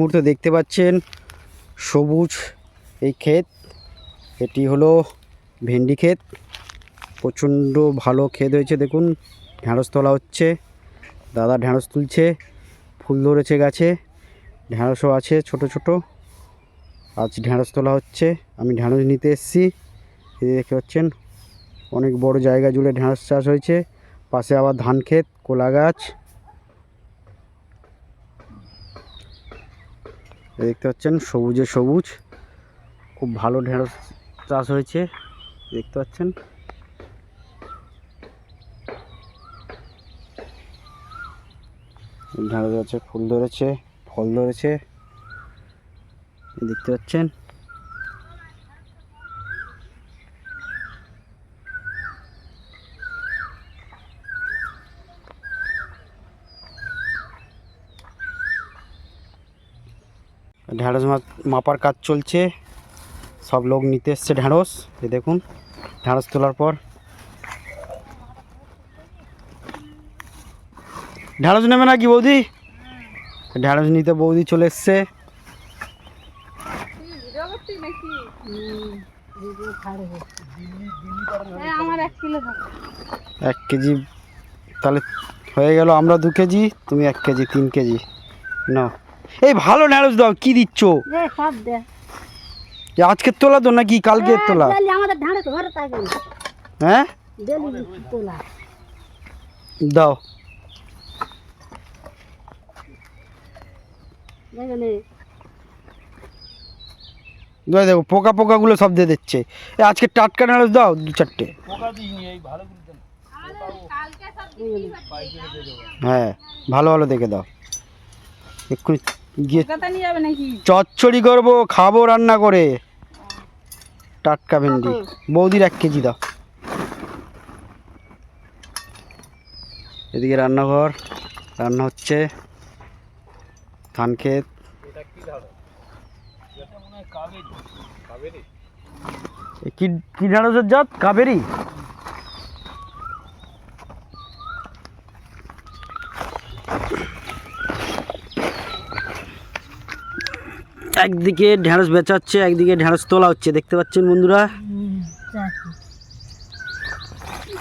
মুহূর্তে দেখতে পাচ্ছেন সবুজ এই ক্ষেত। এটি হলো ভেন্ডি ক্ষেত। প্রচণ্ড ভালো ক্ষেত হয়েছে, দেখুন। ঢ্যাঁড়স তোলা হচ্ছে। দাদা ঢ্যাঁড়স তুলছে, ফুল ধরেছে গাছে। ঢ্যাঁড়সও আছে ছোট ছোট। আজ ঢ্যাঁড়স তোলা হচ্ছে। আমি ঢ্যাঁড়স নিতে এসেছি। এই দেখতে পাচ্ছেন, অনেক বড় জায়গা জুড়ে ঢ্যাঁড়স চাষ হয়েছে। পাশে আবার ধান ক্ষেত, কোলা গাছ। দেখতে পাচ্ছেন, সবুজে সবুজ। খুব ভালো ঢেঁড়স চাষ হয়েছে, দেখতে পাচ্ছেন। ঢেঁড়স আছে ফুল ধরেছে, ফল ধরেছে দেখতে পাচ্ছেন। ঢ্যাঁড়স মাপার কাজ চলছে। সব লোক নিতে এসছে ঢ্যাঁড়স এই দেখুন ঢ্যাঁড়স তোলার পর। ঢ্যাঁড়স নেবে নাকি বৌদি? ঢ্যাঁড়স নিতে বৌদি চলে এসছে। এক কেজি, তাহলে হয়ে গেল আমরা দু কেজি, তুমি এক কেজি, তিন কেজি। না এই ভালো ঢ্যাঁড়স দাও কি দিচ্ছ? দে, সব দে। এ আজকের তোলা তো নাকি কালকের হ্যাঁ, তোলা। হ্যাঁ? দাও। দেখো পোকা পোকাগুলো সব দিয়ে দিচ্ছে। এ আজকে টাটকা ঢ্যাঁড়স দাও দু চারটে। হ্যাঁ ভালো ভালো দেখে দাও। এক্ষুনি গিয়ে চচ্চড়ি করব খাব রান্না করে। টাটকা ভেন্ডি। বৌদির এক কেজি দাও। এদিকে রান্নাঘর রান্না হচ্ছে। ধান? ক্ষেত কি কি ঢেঁড়সের জাত? কাবেরি? একদিকে ঢেঁড়স বেচা হচ্ছে একদিকে ঢেঁড়স তোলা হচ্ছে। দেখতে পাচ্ছেন বন্ধুরা?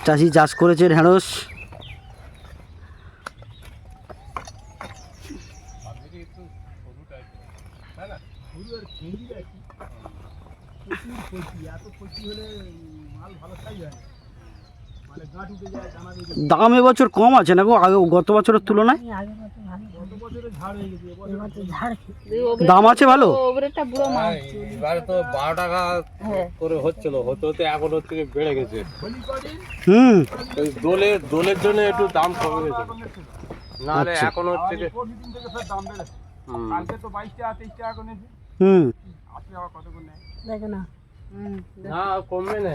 চাষি চাষ করেছে ঢেঁড়স। দাম এবছর কম আছে না গো আগে গত বছরের তুলনায়। দাম আছে ভালো এবারে তো বারো টাকা। করে হচ্ছিল হতে হতে এখন হচ্ছে বেড়ে গেছে হুম ওই দোলের দোলের জন্য একটু দাম কমে গেছে নাহলে। এখন হচ্ছে হুম। না কমবে না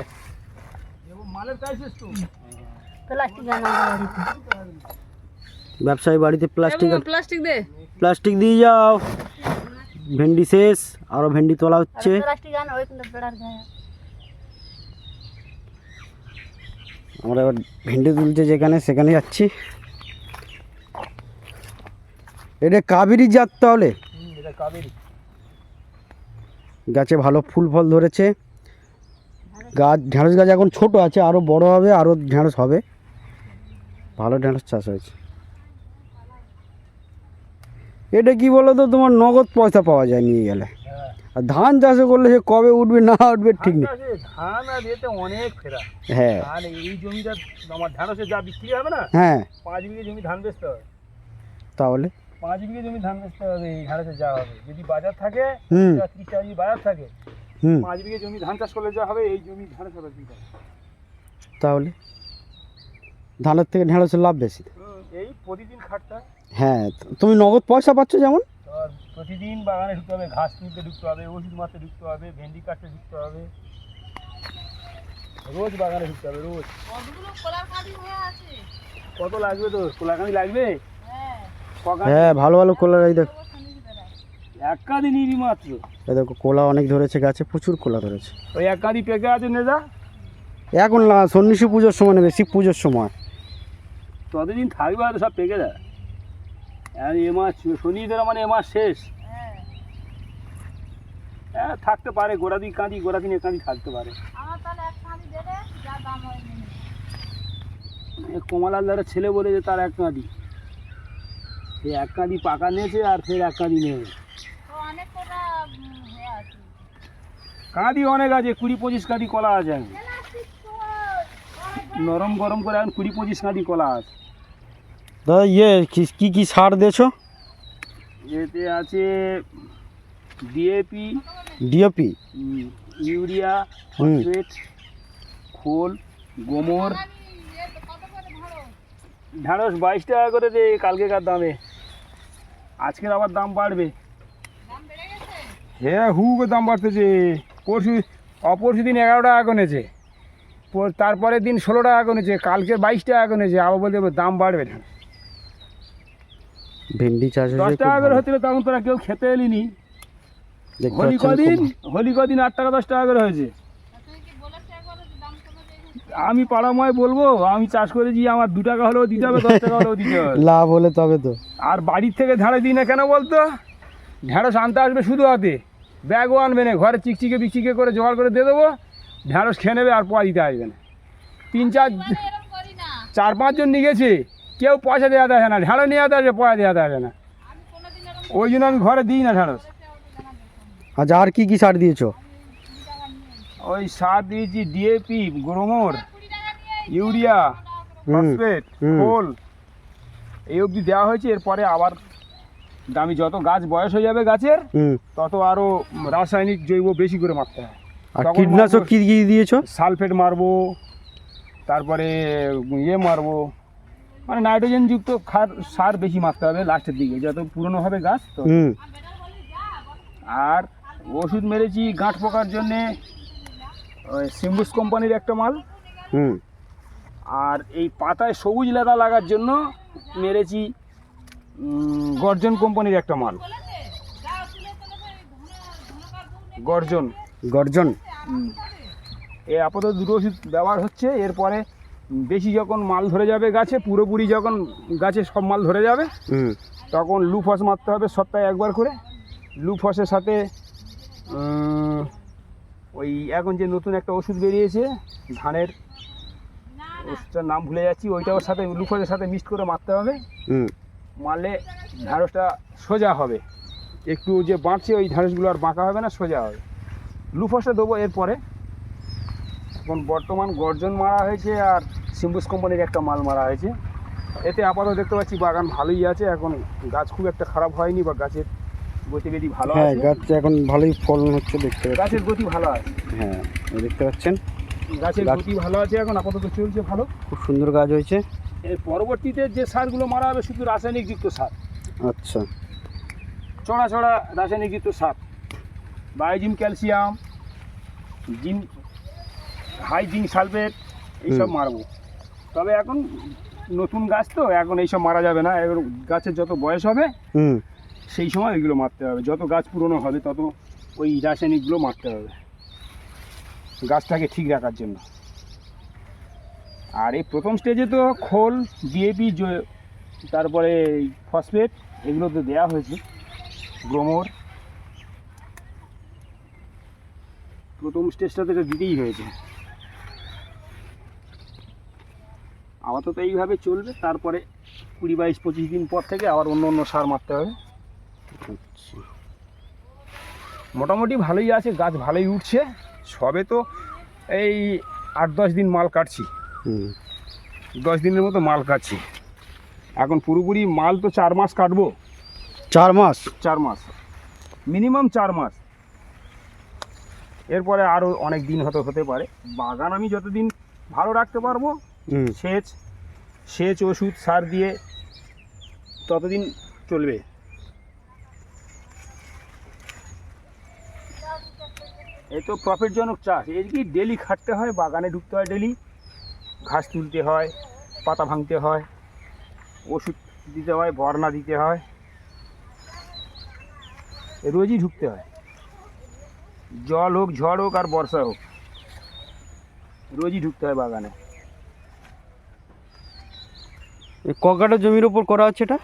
প্লাস্টিক আনা বাড়িতে। ব্যবসায়ী বাড়িতে প্লাস্টিক প্লাস্টিক দে প্লাস্টিক দিয়ে যাও ভেন্ডি শেষ আরও ভেন্ডি তোলা হচ্ছে প্লাস্টিক আনা ওই কিন্তু বেড়ার গায়ে আমরা এবার ভেন্ডি তুলছে যেখানে সেখানে যাচ্ছি এটা কাবেরি জাত তাহলে এটা কাবেরি গাছে ভালো ফুল ফল ধরেছে গাছ ঢেঁড়স গাছ এখন ছোট আছে আরও বড় হবে আরও ঢেঁড়স হবে। ভালো ঢেঁড়স চাষ হয়েছে। এটা কি বলো তো তোমার নগদ পয়সা পাওয়া যায় নিয়ে গেলে। আর ধান চাষ করলে সে কবে উঠবে না উঠবে ঠিক নেই। ধান আর এতে অনেক ফেরা। হ্যাঁ। ধান এই জমিটা আমার ঢাঁড়সে যা বিক্রি হবে না হ্যাঁ। পাঁচ বিঘে জমি ধান বেচতে হবে। তাহলে? পাঁচ বিঘে জমি ধান বেচতে হবে এই ঢাঁড়সে যা হবে। যদি বাজার থাকে হুম। ত্রিশ বাজার থাকে পাঁচ বিঘে জমি ধান চাষ করলে যা হবে এই জমি ধান চাষ হবে। তাহলে? ধানের থেকে ঢেঁড়সের লাভ বেশি। এই প্রতিদিন খাটটা। হ্যাঁ তুমি নগদ পয়সা পাচ্ছ যেমন? প্রতিদিন বাগানে ঢুকতে হবে ঘাস তুলতে ঢুকতে হবে ওষুধ মারতে ঢুকতে হবে ভেন্ডি কাটতে ঢুকতে হবে। রোজ বাগানে ঢুকতে হবে রোজ। কত লাগবে তো কোলাকানি লাগবে? হ্যাঁ। ভালো ভালো কোলা এই দেখো। এক কাঁদি নিবি মাত্র দেখো কোলা অনেক ধরেছে গাছে প্রচুর কোলা ধরেছে। ওই এক কাঁদি পেকে আছে নেজা এখন না সন্ন্যাসী পুজোর সময় নেবে শিব পুজোর সময়। ততদিন থাকবে আর সব পেকে যায় আর এ মাস শনিদের মানে এ মাস শেষ। হ্যাঁ থাকতে পারে গোড়া দিক কাঁদি গোড়া দিনে কাঁদি থাকতে পারে। আমার তাহলে এক কাঁদি দেবে যা দাম নিয়ে এ কমলালদারের ছেলে বলে যে তার এক কাঁদি। সে এক কাঁদি পাকা নিয়েছে আর ফের এক কাঁদি নেবে তো অনেক কটা উম, হয়ে আছে কাঁদি অনেক আছে কুড়ি পঁচিশ কাঁদি কলা আছে এখন। নরম গরম করে এখন কুড়ি পঁচিশ কাঁদি কলা আছে। দাদা ইয়ে কি- কি কি সার দিয়েছ? এতে আছে ডিএপি ডিওপি ইউরিয়া। ফসফেট খোল গোমর। ঢ্যাঁড়স বাইশ টাকা করে দে কালকেকার দামে। আজকের আবার দাম বাড়বে। দাম বেড়ে গেছে? হ্যাঁ হু দাম বাড়তেছে। পরশু অপরশু দিন এগারো টাকা কমেছে তারপরের দিন ষোলো টাকা কমেছে কালকে বাইশ টাকা কমেছে আবার বলতে দাম বাড়বে না। ভেন্ডি চাষ দশ টাকা করে। হচ্ছিল তখন তোরা কেউ খেতে এলিনি। হোলি কদিন হোলি কদিন আট টাকা দশ টাকা করে হয়েছে। আমি পাড়াময় বলব আমি চাষ করেছি আমার দু টাকা হলেও দিতে হবে দশ টাকা হলেও দিতে হবে। লাভ হলে তবে তো। আর বাড়ির থেকে ঢেঁড়স দিই না কেন বলতো? ঢেঁড়স আনতে আসবে শুধু হাতে। ব্যাগও আনবে না ঘরে চিকচিকে বিকচিকে করে জোগাড় করে দিয়ে দেবো ঢেঁড়স খেয়ে নেবে আর পয়সা দিতে আসবে না। তিন চার চার পাঁচজন নিয়ে গেছে কেউ পয়সা দেওয়া আসে না ঢেঁড়স নিয়ে আসে পয়সা দেওয়া আসে না। ওই জন্য আমি ঘরে দিই না ঢেঁড়স আচ্ছা আর কী কী সার দিয়েছ? ওই সার দিয়েছি ডিএপি গ্রোমোর ইউরিয়া ফসফেট। খোল। এই অবধি দেওয়া হয়েছে এরপরে আবার দামি যত গাছ বয়স হয়ে যাবে গাছের তত আরও রাসায়নিক জৈব বেশি করে মারতে হয়। আর কীটনাশক কি কি দিয়েছ? সালফেট মারবো তারপরে ইয়ে মারবো। মানে নাইট্রোজেনযুক্ত খার সার বেশি মারতে হবে লাস্টের দিকে যত পুরনো হবে গাছ তো আর ওষুধ মেরেছি গাঁট পোকার জন্যে ওই সিম্বুস কোম্পানির একটা মাল। হুম। আর এই পাতায় সবুজ লেদা লাগার জন্য মেরেছি গর্জন কোম্পানির একটা মাল। গর্জন। গর্জন। এ আপাতত দুটো ওষুধ ব্যবহার হচ্ছে এরপরে বেশি যখন মাল ধরে যাবে গাছে পুরোপুরি যখন গাছে সব মাল ধরে যাবে হুম। তখন লুফস মারতে হবে সপ্তাহে একবার করে। লুফসের সাথে ওই এখন যে নতুন একটা ওষুধ বেরিয়েছে ধানের ওষুধটার নাম ভুলে যাচ্ছি ওইটা ওর সাথে লুফসের সাথে মিক্সড করে মারতে হবে। হুম। মারলে ঢ্যাঁড়সটা সোজা হবে। একটু যে বাঁকছে ওই ঢ্যাঁড়সগুলো আর বাঁকা হবে না সোজা হবে। লুফসটা দেবো এরপরে। এখন বর্তমান গর্জন মারা হয়েছে আর সিম্বুস কোম্পানির একটা মাল মারা হয়েছে। এতে আপাতত দেখতে পাচ্ছি বাগান ভালোই আছে। এখন গাছ খুব একটা খারাপ হয়নি বা গাছের গতিবিধি ভালো হ্যাঁ গাছ এখন ভালোই ফলন হচ্ছে দেখতে পাচ্ছি। গাছের গতি ভালো আছে। হ্যাঁ দেখতে পাচ্ছেন। গাছের গাছ- গতি ভালো আছে এখন আপাতত চলছে ভালো। খুব সুন্দর গাছ হয়েছে। এর পরবর্তীতে যে সারগুলো মারা হবে শুধু রাসায়নিক যুক্ত সার। আচ্ছা। চড়া চড়া রাসায়নিকযুক্ত সার। Biozyme calcium zyme high zinc sulphate এইসব। মারবো। তবে এখন নতুন গাছ তো এখন এইসব মারা যাবে না। এখন গাছের যত বয়স হবে সেই সময় এগুলো মারতে হবে। যত গাছ পুরনো হবে তত ওই রাসায়নিকগুলো মারতে হবে। গাছটাকে ঠিক রাখার জন্য। আর এই প্রথম স্টেজে তো খোল ডিএপি তারপরে ফসফেট এগুলো তো দেওয়া হয়েছে গ্রোমর প্রথম স্টেজটা তো দিতেই হয়েছে। আপাতত এইভাবে চলবে তারপরে কুড়ি বাইশ পঁচিশ দিন পর থেকে আবার অন্য অন্য সার মারতে হবে। আচ্ছা। মোটামুটি ভালোই আছে গাছ ভালোই উঠছে। সবে তো এই আট দশ দিন মাল কাটছি। দশ দিনের মতো মাল কাটছি। এখন পুরোপুরি মাল তো চার মাস কাটবো। চার মাস? চার মাস। মিনিমাম চার মাস। এরপরে আরও অনেক দিন হতে হতে পারে। বাগান আমি যতদিন ভালো রাখতে পারব সেচ সেচ ওষুধ সার দিয়ে ততদিন চলবে। এই তো প্রফিটজনক চাষ। এই কি ডেলি খাটতে হয় বাগানে ঢুকতে হয় ডেলি ঘাস তুলতে হয় পাতা ভাঙতে হয় ওষুধ দিতে হয় বর্ণা দিতে হয় রোজই ঢুকতে হয়। জল হোক ঝড় হোক আর বর্ষা হোক রোজই ঢুকতে হয় বাগানে। এই ক কাঠা জমির ওপর করা হচ্ছে এটা?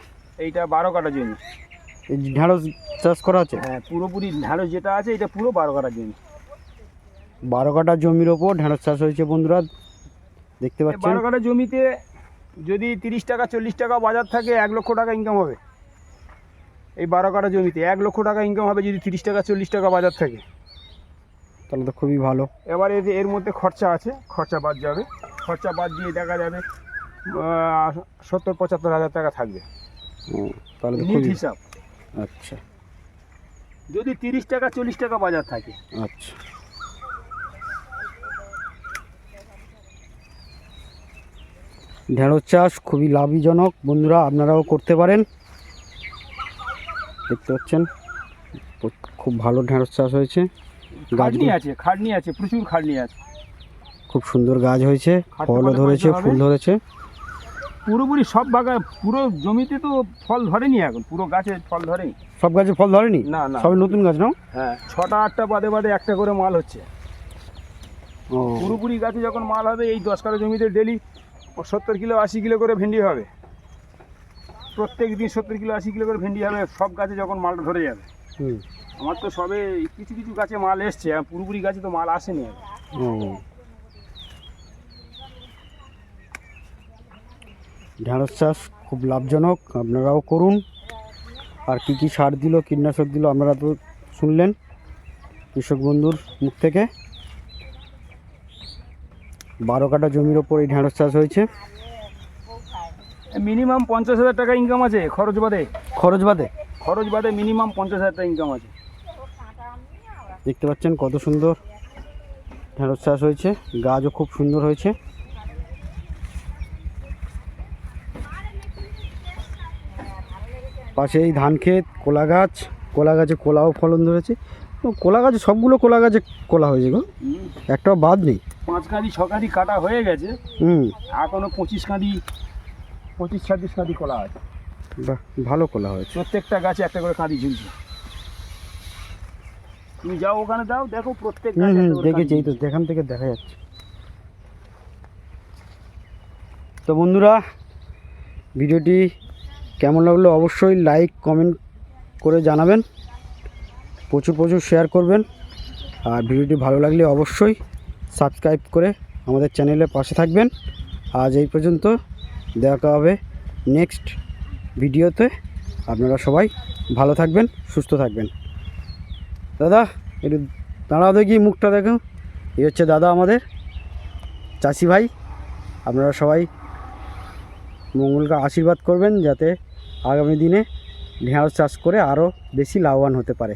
এইটা বারো কাটা জমি। এই ঢেঁড়স চাষ করা আছে হ্যাঁ পুরোপুরি ঢ্যাঁড়স যেটা আছে এটা পুরো বারো কাটা জমি। বারো কাঠা জমির ওপর ঢেঁড়স চাষ হয়েছে বন্ধুরা। দেখতে এই পাচ্ছেন? বারো কাটা জমিতে যদি তিরিশ টাকা চল্লিশ টাকা বাজার থাকে এক লক্ষ টাকা ইনকাম হবে। এই বারো কাটা জমিতে এক লক্ষ টাকা ইনকাম হবে যদি তিরিশ টাকা চল্লিশ টাকা বাজার থাকে। তাহলে তো খুবই ভালো। এবার এর এর মধ্যে খরচা আছে খরচা বাদ যাবে। খরচা বাদ দিয়ে দেখা যাবে সত্তর পঁচাত্তর হাজার টাকা থাকবে। তাহলে হিসাব। আচ্ছা। যদি তিরিশ টাকা চল্লিশ টাকা বাজার থাকে আচ্ছা। ঢেঁড়স চাষ খুবই লাভজনক। বন্ধুরা আপনারাও করতে পারেন। দেখতে পাচ্ছেন খুব ভালো ঢেঁড়স চাষ হয়েছে। গাছনি আছে খাটনি আছে প্রচুর খাটনি আছে। খুব সুন্দর গাছ হয়েছে ফলও ধরেছে ফুল ধরেছে। পুরোপুরি সব বাগান পুরো জমিতে তো ফল ধরেনি এখন পুরো গাছে ফল ধরেনি। সব গাছে ফল ধরেনি? না না। সবই নতুন গাছ না হ্যাঁ ছটা আটটা বাদে বাদে একটা করে মাল হচ্ছে। ও। পুরোপুরি গাছে যখন মাল হবে এই দশ কাঠা জমিতে ডেলি সত্তর কিলো আশি কিলো করে ভেন্ডি হবে। প্রত্যেক দিন সত্তর কিলো আশি কিলো করে ভেন্ডি হবে সব গাছে যখন মালটা ধরে যাবে। হুম, আমার তো সবে কিছু কিছু গাছে মাল এসছে আর পুরোপুরি গাছে তো মাল আসেনি ঢেঁড়স চাষ খুব লাভজনক আপনারাও করুন। আর কি কি সার দিল কীটনাশক দিল আপনারা তো শুনলেন। কৃষক বন্ধুর মুখ থেকে। বারো কাটা জমির ওপর এই ঢেঁড়স চাষ হয়েছে। মিনিমাম পঞ্চাশ হাজার টাকা ইনকাম আছে খরচ বাদে। খরচ বাদে? খরচ বাদে মিনিমাম পঞ্চাশ হাজার টাকা ইনকাম আছে। দেখতে পাচ্ছেন কত সুন্দর ঢেঁড়স চাষ হয়েছে গাছও খুব সুন্দর হয়েছে। পাশে এই ধান ক্ষেত কোলা গাছ কোলা গাছে কোলাও ফলন ধরেছে। কোলা গাছে সবগুলো কোলা গাছে কোলা হয়েছে গো। একটাও বাদ নেই। পাঁচ কাঁদি ছ কাঁদি কাটা হয়ে গেছে। হুম। এখনও পঁচিশ কাঁদি পঁচিশ ছাব্বিশ কাঁদি কলা আছে। বাহ ভালো কোলা হয়েছে। প্রত্যেকটা গাছে একটা করে কাঁদি ঝুলছে। তুমি যাও ওখানে দাও দেখো প্রত্যেক দেখেছি এই তো এখান থেকে দেখা যাচ্ছে। তো বন্ধুরা ভিডিওটি কেমন লাগল অবশ্যই লাইক কমেন্ট করে জানাবেন। প্রচুর প্রচুর শেয়ার করবেন। আর ভিডিওটি ভালো লাগলে অবশ্যই সাবস্ক্রাইব করে আমাদের চ্যানেলের পাশে থাকবেন। আজ এই পর্যন্ত দেখা হবে নেক্সট ভিডিওতে। আপনারা সবাই ভালো থাকবেন, সুস্থ থাকবেন। দাদা, একটু দাঁড়াও দেখি মুখটা দেখো। এই হচ্ছে দাদা আমাদের চাষি ভাই। আপনারা সবাই মঙ্গলকে আশীর্বাদ করবেন যাতে আগামী দিনে ঢেঁড়স চাষ করে আরও বেশি লাভবান হতে পারে।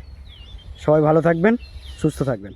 সবাই ভালো থাকবেন, সুস্থ থাকবেন।